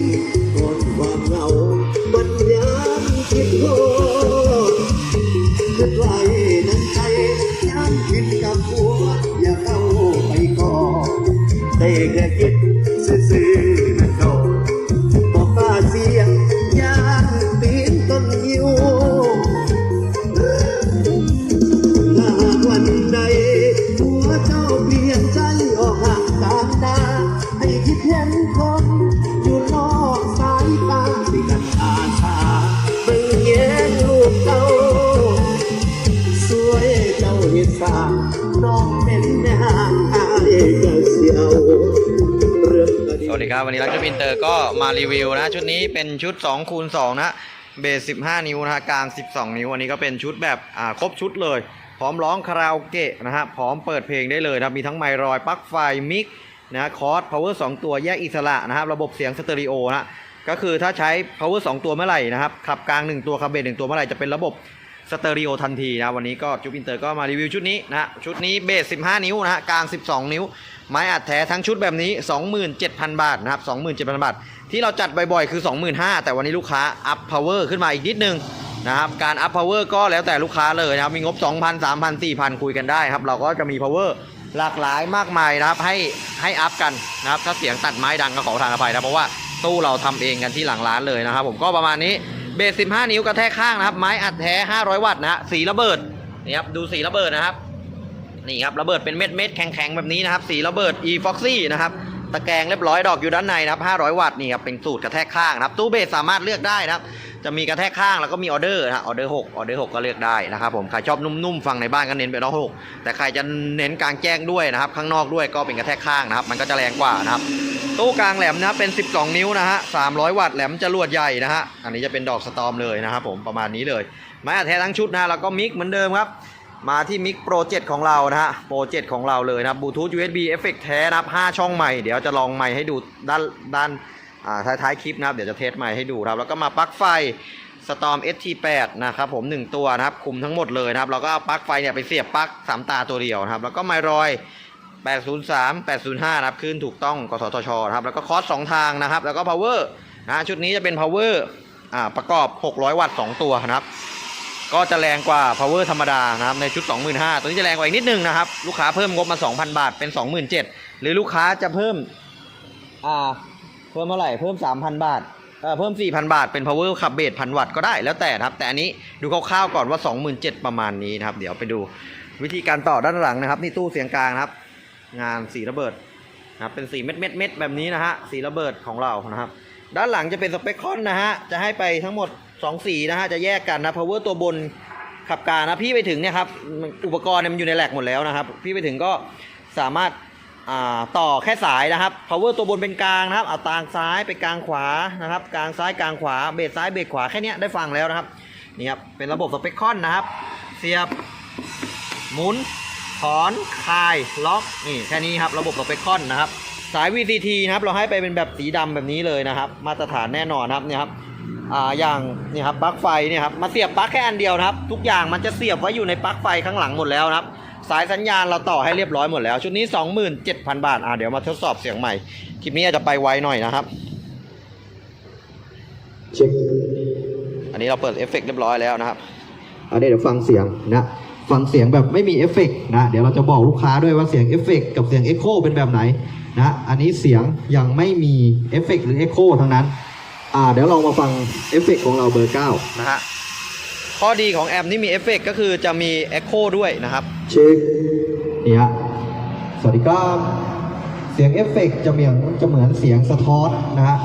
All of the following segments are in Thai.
ก่อนความเหงาบันยามคิดโทษคิดไรนั้นใจยามคิดกับหัวอย่าเข้าไปก่อนได้แค่คิดซื่อๆนั่นเขาบอกว่าเสียงยางปีนต้นยิว เจ้าเฮ็ดสาน้องเป็นแม่ห่างอายก็เสียวสวัสดีครับ วันนี้รักชุดอินเตอร์ก็มารีวิวนะ ชุดนี้เป็นชุด2คูณ2นะเบส15 นิ้วนะกลาง 12 นิ้ว อันนี้ก็เป็นชุดแบบอ่าครบชุดเลย พร้อมร้องคาราโอเกะนะฮะพร้อมเปิดเพลงได้เลยนะครับมีทั้งไมค์รอยปลั๊กไฟมิกนะคอร์สพาวเวอร์2ตัวแยกอิสระนะครับระบบเสียงสเตอริโอนะก็คือถ้าใช้ power 2 ตัวเมื่อไหร่นะครับขับกลาง 1 ตัวขับเบส1ตัวเมื่อไหร่จะเป็นระบบ สเตอริโอทันทีนะวันนี้ก็จุ๊บอินเตอร์ก็มารีวิวชุดนี้นะชุดนี้เบส 15 นิ้วนะฮะกลาง 12 นิ้ว ไม้อัดแท้ทั้งชุดแบบนี้ 27,000 บาทนะครับ 27,000 บาท ที่เราจัดบ่อยๆ คือ 25,000 แต่วันนี้ลูกค้าอัพพาวเวอร์ขึ้นมาอีกนิดนึงนะครับการอัพพาวเวอร์ก็แล้วแต่ลูกค้าเลยนะครับมีงบ 2,000 3,000 4,000 คุยกันได้ครับเราก็จะมีพาวเวอร์หลากหลายมากมายนะครับให้ให้อัพกันนะครับถ้าเสียงตัดไม้ดังก็ขอทางอภัยนะเพราะว่าตู้เราทำเองกันที่หลังร้านเลยนะครับผมก็ประมาณนี้ เบส15 นิ้วกระแทกข้างนะครับ ไม้อัดแท้ 500 วัตต์นะฮะสีระเบิดนี่ครับดูสีระเบิดนะครับนี่ครับระเบิดเป็นเม็ดเม็ดๆแข็งๆแบบนี้นะครับ สีระเบิด e foxy นะครับตะแกรงเรียบร้อยดอกอยู่ด้านในนะครับ 500 วัตต์นี่ครับเป็นสูตรกระแทกข้างนะครับตู้เบสสามารถเลือกได้นะครับ จะมีกระแทกข้างแล้วก็มีออเดอร์นะฮะออเดอร์6ออเดอร์6ก็เลือกได้นะครับผมใครชอบนุ่มๆฟังในบ้านก็เน้นไปแล้ว6แต่ใครจะเน้นกลางแจ้งด้วยนะครับ ข้างนอกด้วยก็เป็นกระแทกข้างนะครับ มันก็จะแรงกว่านะครับ ตู้กลางแหลมนะครับเป็น 12 นิ้วนะฮะ300 วัตต์แหลมจรวดใหญ่นะฮะอันนี้จะเป็นดอกสตอมเลยนะครับผมประมาณนี้เลยไม้อัดแท้ทั้งชุดนะแล้วก็มิกเหมือนเดิมครับมาที่มิกโปรเจของเรานะฮะโปรเจของเราเลยนะบลูทูธ USB เอฟเฟกแท้นะครับ5ช่องใหม่เดี๋ยวจะลองใหม่ให้ดูด้านด้านอ่าท้ายๆคลิปนะครับเดี๋ยวจะเทสใหม่ให้ดูครับแล้วก็มาปลั๊กไฟ Storm ST8 นะครับผม1ตัวนะครับคุมทั้งหมดเลยนะครับแล้วก็เอาปลั๊กไฟเนี่ยไปเสียบปลั๊ก3ตาตัวเดียวนะครับแล้วก็ไมรอย 803 805นะครับขึ้นถูกต้องกสทชนะครับแล้วก็คอร์ส2ทางนะครับ แล้วก็ power นะชุดนี้จะเป็น power อ่าประกอบ 600 วัตต์ 2 ตัวนะครับ ก็จะแรงกว่า power ธรรมดานะครับในชุด 25,000 ตัวนี้จะแรงกว่าอีกนิดนึงนะครับ ลูกค้าเพิ่มงบมา 2,000 บาทเป็น 27,000 หรือลูกค้าจะเพิ่มอ่าเพิ่มเท่าไหร่เพิ่ม 3,000 บาทเเพิ่ม 4,000 บาท เป็น power ขับเบสพันวัตต์ก็ได้แล้วแต่ครับ แต่อันนี้ดูคร่าวๆก่อนว่า 27,000 ประมาณนี้นะครับ เดี๋ยวไปดูวิธีการต่อด้านหลังนะครับ นี่ตู้เสียงกลางครับ งานสีระเบิดนะครับเป็นสีเม็ดเม็ดเม็ดแบบนี้นะฮะสีระเบิดของเรานะครับ ด้านหลังจะเป็นสเปคคอนนะฮะจะให้ไปทั้งหมด 2 สีนะฮะจะแยกกันนะ power ตัวบนขับกางนะพี่ไปถึงเนี่ยครับอุปกรณ์เนี่ยมันอยู่ในแหลกหมดแล้วนะครับ พี่ไปถึงก็สามารถาต่อแค่สายนะครับ power ตัวบนเป็นกลางนะครับ เอาตางซ้ายไปกลางขวานะครับ กลางซ้ายกลางขวา เบสซ้ายเบสขวาแค่เนี้ยได้ฟังแล้วนะครับ นี่ครับ เป็นระบบสเปคคอนนะครับ เสียบ หมุน ถอนคลายล็อกนี่แค่นี้ครับระบบสเปคคอนนะครับ สาย VCT นะครับเราให้ไปเป็นแบบสีดำแบบนี้เลยนะครับ มาตรฐานแน่นอนครับเนี่ยครับอ่าอย่างนี่ครับปลั๊กไฟเนี่ยครับมาเสียบปลั๊กแค่อันเดียวนะครับ ทุกอย่างมันจะเสียบไว้อยู่ในปลั๊กไฟข้างหลังหมดแล้วนะครับ สายสัญญาณเราต่อให้เรียบร้อยหมดแล้ว ชุดนี้ 27,000 บาทอ่าเดี๋ยวมาทดสอบเสียงใหม่คลิปนี้อาจจะไปไวหน่อยนะครับเช็คอันนี้เราเปิดเอฟเฟกต์เรียบร้อยแล้วนะครับอันนี้เดี๋ยวฟังเสียงนะ ฟังเสียงแบบไม่มีเอฟเฟกต์นะเดี๋ยวเราจะบอกลูกค้าด้วยว่าเสียงเอฟเฟกต์กับเสียงเอ็กโคเป็นแบบไหนนะอันนี้เสียงยังไม่มีเอฟเฟกต์หรือเอ็กโคทั้งนั้นอ่าเดี๋ยวลองมาฟังเอฟเฟกต์ของเราเบอร์9นะฮะข้อดีของแอมนี่มีเอฟเฟกต์ก็คือจะมีเอ็กโคด้วยนะครับเช็คนี่ฮะสวัสดีครับเสียงเอฟเฟกต์จะเหมือนจะเหมือนเสียงสะท้อนนะฮะ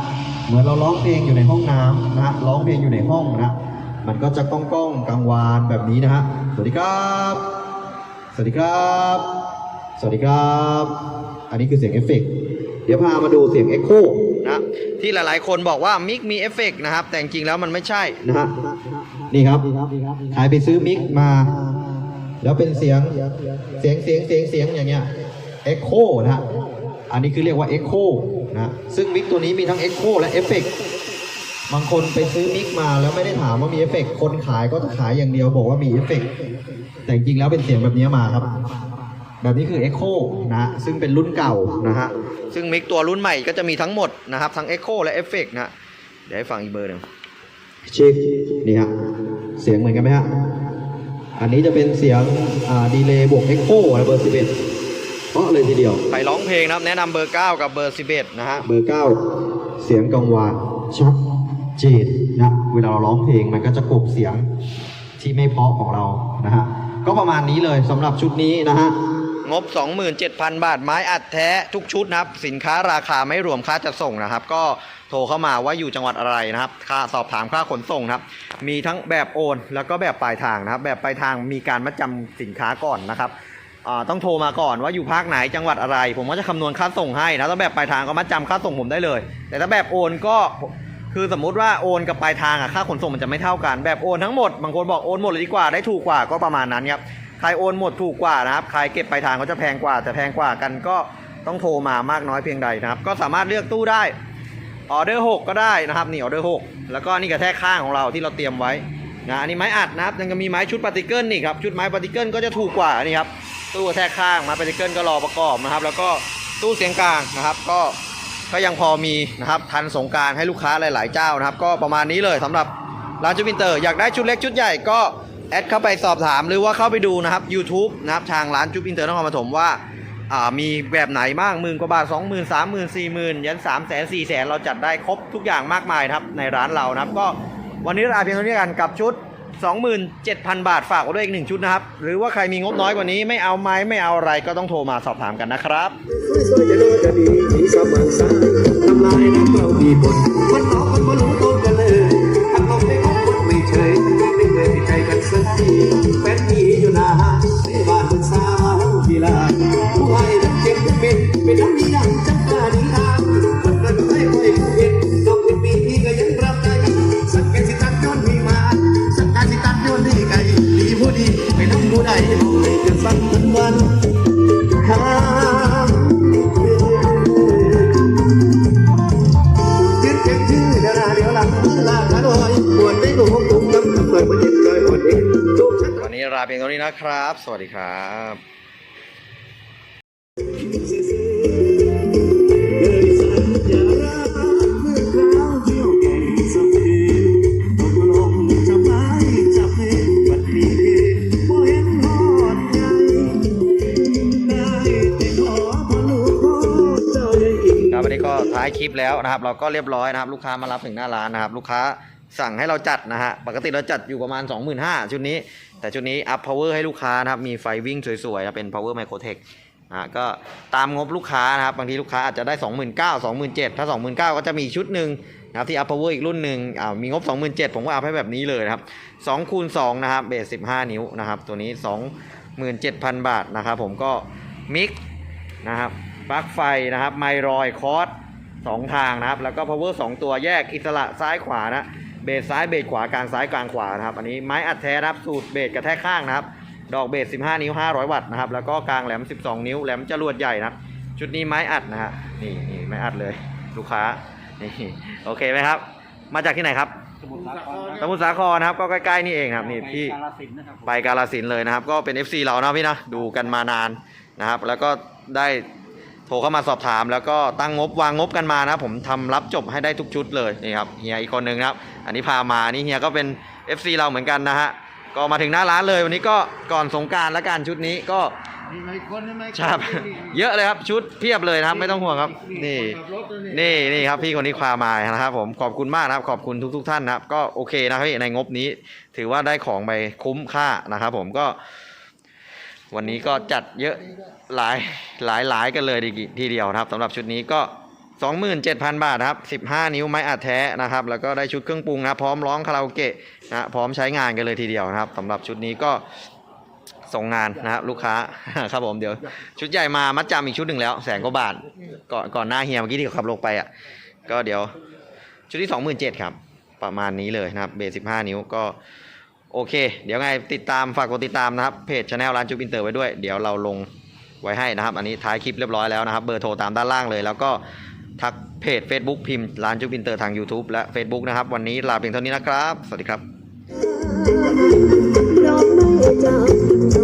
เหมือนเราร้องเพลงอยู่ในห้องน้ำนะฮะร้องเพลงอยู่ในห้องนะ มันก็จะก้องก้องๆกังวานแบบนี้นะฮะ สวัสดีครับ สวัสดีครับ สวัสดีครับ อันนี้คือเสียงเอฟเฟกต์เดี๋ยวพามาดูเสียงเอ็กโคนะที่หลายๆ คนบอกว่ามิกมีเอฟเฟกต์นะครับ แต่จริงๆแล้วมันไม่ใช่นะฮะ นี่ครับใครไปซื้อมิกมา แล้วเป็นเสียงเสียงเสียงเสียงเสียงอย่างเงี้ยเอ็กโคนะฮะ อันนี้คือเรียกว่าเอ็กโคนะ ซึ่งมิกตัวนี้มีทั้งเอ็กโคและเอฟเฟกต์ บางคนไปซื้อมิกมาแล้วไม่ได้ถามว่ามีเอฟเฟกต์คนขายก็จะขายอย่างเดียวบอกว่ามีเอฟเฟกต์แต่จริงๆแล้วเป็นเสียงแบบนี้มาครับ แบบนี้คือ Echo นะฮะซึ่งเป็นรุ่นเก่านะฮะซึ่งมิกตัวรุ่นใหม่ก็จะมีทั้งหมดนะครับ ทั้ง Echo และ Effect นะเดี๋ยวให้ฟังอีกเบอร์หนึ่งเช็คนี่ฮะเสียงเหมือนกันไหมฮะอันนี้จะเป็นเสียงดีเลย์บวก Echo นะเบอร์11เพราะเลยทีเดียวใครร้องเพลงนะครับ แนะนำเบอร์ 9 กับเบอร์ 11 นะฮะ เบอร์ 9 เสียงกังวานชัด เจนนะเวลาเราร้องเพลงมันก็จะกบเสียงที่ไม่เพาะของเรานะฮะก็ประมาณนี้เลยสำหรับชุดนี้นะฮะงบ 27,000 บาทไม้อัดแท้ทุกชุดนะครับ สินค้าราคาไม่รวมค่าจัดส่งนะครับ ก็โทรเข้ามาว่าอยู่จังหวัดอะไรนะครับ ค่าสอบถามค่าขนส่งนะครับ มีทั้งแบบโอน แล้วก็แบบปลายทางนะครับ แบบปลายทางมีการมัดจำสินค้าก่อนนะครับต้องโทรมาก่อนว่าอยู่ภาคไหนจังหวัดอะไร ผมก็จะคำนวณค่าส่งให้นะถ้าแบบปลายทางก็มัดจำค่าส่งผมได้เลย แต่ถ้าแบบโอนก็ คือสมมุติว่าโอนกับปลายทางอะค่าขนส่งมันจะไม่เท่ากันแบบโอนทั้งหมดบางคนบอกโอนหมดเลยดีกว่าได้ถูกกว่าก็ประมาณนั้นครับใครโอนหมดถูกกว่านะครับใครเก็บปลายทางก็จะแพงกว่าแต่แพงกว่ากันก็ต้องโทรมามากน้อยเพียงใดนะครับ ก็สามารถเลือกตู้ได้ออเดอร์6ก็ได้นะครับนี่ออเดอร์6แล้วก็นี่กระแทกข้างของเราที่เราเตรียมไว้นะอันนี้ไม้อัดนะครับยังจะมีไม้ชุดปาร์ติเกิลนี่ครับชุดไม้ปาร์ติเกิลก็จะถูกกว่านี่ครับตู้กระแทกข้างไม้ปาร์ติเกิลก็รอประกอบนะครับ แล้วก็ตู้เสียงกลางนะครับก็ ก็ยังพอมีนะครับทันสงการให้ลูกค้าหลาย ๆ เจ้านะครับ ก็ประมาณนี้เลยสำหรับร้านจูบินเตอร์อยากได้ชุดเล็กชุดใหญ่ก็แอดเข้าไปสอบถามหรือว่าเข้าไปดูนะครับ YouTube นะครับทางร้านจูบินเตอร์นครปฐมว่าามีแบบไหนบ้างหมื่นกว่าบาทสองหมื่นสามหมื่นสี่หมื่นยันสามแสนสี่แสนเราจัดได้ครบทุกอย่างมากมายครับในร้านเรานะครับ ก็วันนี้ลาเพียงเท่านี้กันกับชุด 27,000 บาทฝากไว้ด้วยอีกหนึ่งชุดนะครับ หรือว่าใครมีงบน้อยกว่านี้ไม่เอาไม้ไม่เอาอะไรก็ต้องโทรมาสอบถามกันนะครับ สวยๆจะโดนจะดีที่สมังสายทำลายน้ำเรามีบทมันน้องมันมารู้ต้นกันเลยทำลงได้ของคนไม่เฉยไม่เคยใจกันสักทีแฟนมีอยู่นาในบ้านเป็นสาวกีฬาผู้ให้ทั้งเจ็บทั้งเป็นเป็นน้ำมีอย่างจังกาดีอา อลูกขอเจ้าได้อีกครับวันนี้ก็ท้ายคลิปแล้วนะครับ เราก็เรียบร้อยนะครับ ลูกค้ามารับถึงหน้าร้านนะครับ ลูกค้า สั่งให้เราจัดนะฮะ ปกติเราจัดอยู่ประมาณ 25,000 ชุดนี้ แต่ชุดนี้อัพพาวเวอร์ให้ลูกค้านะครับ มีไฟวิ่งสวยๆนะเป็น power microtech นะฮะก็ตามงบลูกค้านะครับ บางทีลูกค้าอาจจะได้ 29,000 27,000 ถ้า 29,000 ก็จะมีชุดหนึ่งนะครับที่อัพพาวเวอร์อีกรุ่นหนึ่งอ่ามีงบ 27,000 ผมก็อัพให้แบบนี้เลยนะครับ2คูณ2นะครับเบส15 นิ้วนะครับ ตัวนี้ 27,000 บาทนะครับผมก็มิกนะครับปลั๊กไฟนะครับไมรอยคอร์สสองทางนะครับ แล้วก็ power 2ตัวแยกอิสระซ้ายขวานะ เบสซ้ายเบสขวากลางซ้ายกลางขวานะครับ อันนี้ไม้อัดแท้นะครับสูตรเบสกระแทกข้างนะครับ ดอกเบส 15 นิ้ว 500 วัตต์นะครับ แล้วก็กลางแหลม 12 นิ้วแหลมจรวดใหญ่นะครับชุดนี้ไม้อัดนะฮะนี่นี่ไม้อัดเลยลูกค้านี่โอเคไหมครับ มาจากที่ไหนครับสมุทรสาครสมุทรสาครนะครับก็ใกล้ๆนี่เองนะครับนี่พี่กาฬสินธุ์นะครับผมไปกาลสินธุ์เลยนะครับ ก็เป็น FC เรานะพี่นะดูกันมานานนะครับ แล้วก็ได้ โทรเข้ามาสอบถามแล้วก็ตั้งงบวางงบกันมานะผมทำรับจบให้ได้ทุกชุดเลยนี่ครับเฮียอีกคนหนึ่งนะครับ อันนี้พามานี่เฮียก็เป็น FC เราเหมือนกันนะฮะก็มาถึงหน้าร้านเลยวันนี้ก็ก่อนสงกรารแล้วกันชุดนี้ก็มีไหมคนใช่ไหมครับเยอะเลยครับชุดเพียบเลยนะครับไม่ต้องห่วงครับ นี่ขับรถตัวนี่นี่ครับพี่คนนี้พามานะครับผมขอบคุณมากนะครับขอบคุณทุกๆท่านนะครับก็โอเคนะครับพี่ในงบนี้ ถือว่าได้ของไปคุ้มค่านะครับผมก็ วันนี้ก็จัดเยอะหลายหลายหลายกันเลยทีเดียวนะครับสำหรับชุดนี้ก็ 27,000 บาทครับ 15 นิ้วไม้อัดแท้นะครับ แล้วก็ได้ชุดเครื่องปรุงนะพร้อมร้องคาราโอเกะนะพร้อมใช้งานกันเลยทีเดียวนะครับสำหรับชุดนี้ก็ส่งงานนะครับลูกค้าครับผมเดี๋ยว ชุดใหญ่มามัดจำอีกชุดหนึ่งแล้วแสนกว่าบาทก่อนก่อนหน้าเฮียเมื่อกี้ที่เขาขับลงไปอะก็เดี๋ยวชุดที่ 27,000ครับประมาณนี้เลยนะครับเบส15 นิ้วก็ โอเค เดี๋ยวไงติดตามฝากกดติดตามนะครับเพจชาแนลร้านจูบินเตอร์ไว้ด้วย เดี๋ยวเราลงไว้ให้นะครับ อันนี้ท้ายคลิปเรียบร้อยแล้วนะครับ เบอร์โทรตามด้านล่างเลย แล้วก็ทักเพจ Facebook พิมพ์ร้านจูบินเตอร์ทาง YouTube และ Facebook นะครับ วันนี้ลาเพียงเท่านี้นะครับ สวัสดีครับ